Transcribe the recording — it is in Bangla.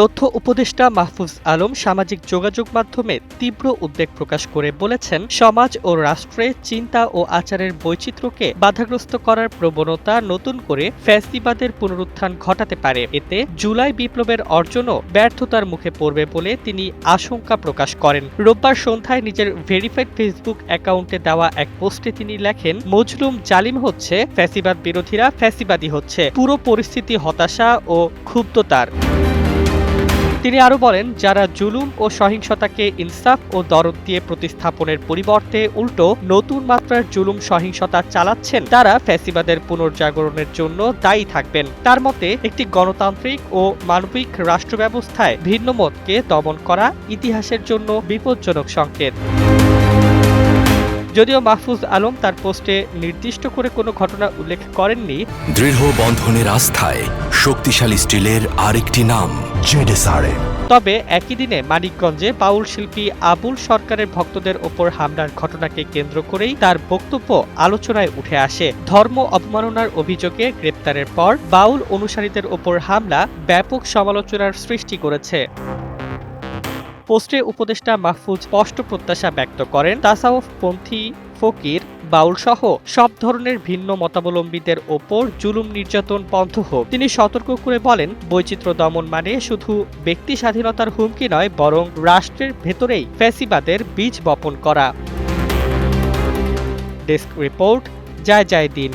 তথ্য উপদেষ্টা মাহফুজ আলম সামাজিক যোগাযোগ মাধ্যমে তীব্র উদ্বেগ প্রকাশ করে বলেছেন, সমাজ ও রাষ্ট্রে চিন্তা ও আচারের বৈচিত্র্যকে বাধাগ্রস্ত করার প্রবণতা নতুন করে ফ্যাসিবাদের পুনরুত্থান ঘটাতে পারে। এতে জুলাই বিপ্লবের অর্জনও ব্যর্থতার মুখে পড়বে বলে তিনি আশঙ্কা প্রকাশ করেন। রোববার সন্ধ্যায় নিজের ভেরিফাইড ফেসবুক অ্যাকাউন্টে দেওয়া এক পোস্টে তিনি লেখেন, মজলুম জালিম হচ্ছে, ফ্যাসিবাদ বিরোধীরা ফ্যাসিবাদী হচ্ছে। পুরো পরিস্থিতি হতাশা ও ক্ষুব্ধতার। তিনি আরও বলেন, যারা জুলুম ও সহিংসতাকে ইনসাফ ও দরদ দিয়ে প্রতিস্থাপনের পরিবর্তে উল্টো নতুন মাত্রার জুলুম সহিংসতা চালাচ্ছেন, তারা ফ্যাসিবাদের পুনর্জাগরণের জন্য দায়ী থাকবেন। তার মতে, একটি গণতান্ত্রিক ও মানবিক রাষ্ট্র ব্যবস্থায় ভিন্ন মতকে দমন করা ইতিহাসের জন্য বিপজ্জনক সংকেত। যদিও মাহফুজ আলম তার পোস্টে নির্দিষ্ট করে কোনো ঘটনা উল্লেখ করেননি। দৃঢ় বন্ধনের আস্থায় শক্তিশালী স্টিলের আরেকটি নাম জেডেসআরএম। তবে একই দিনে মানিকগঞ্জে বাউল শিল্পী আবুল সরকারের ভক্তদের ওপর হামলার ঘটনাকে কেন্দ্র করেই তার বক্তব্য আলোচনায় উঠে আসে। ধর্ম অবমাননার অভিযোগে গ্রেপ্তারের পর বাউল অনুসারীদের ওপর হামলা ব্যাপক সমালোচনার সৃষ্টি করেছে। পোস্টে উপদেষ্টা মাহফুজ স্পষ্ট প্রত্যাশা ব্যক্ত করেন। তাসাউফ পন্থী ফকির বাউল সহ সব ধরনের ভিন্ন মতাবলম্বীদের ওপর জুলুম নির্যাতন বন্ধ হোক। তিনি সতর্ক করে বলেন, বৈচিত্র্য দমন মানে শুধু ব্যক্তি স্বাধীনতার হুমকি নয়, বরং রাষ্ট্রের ভেতরেই ফ্যাসিবাদের বীজ বপন করা। ডেস্ক রিপোর্ট, জয় জয় দিন।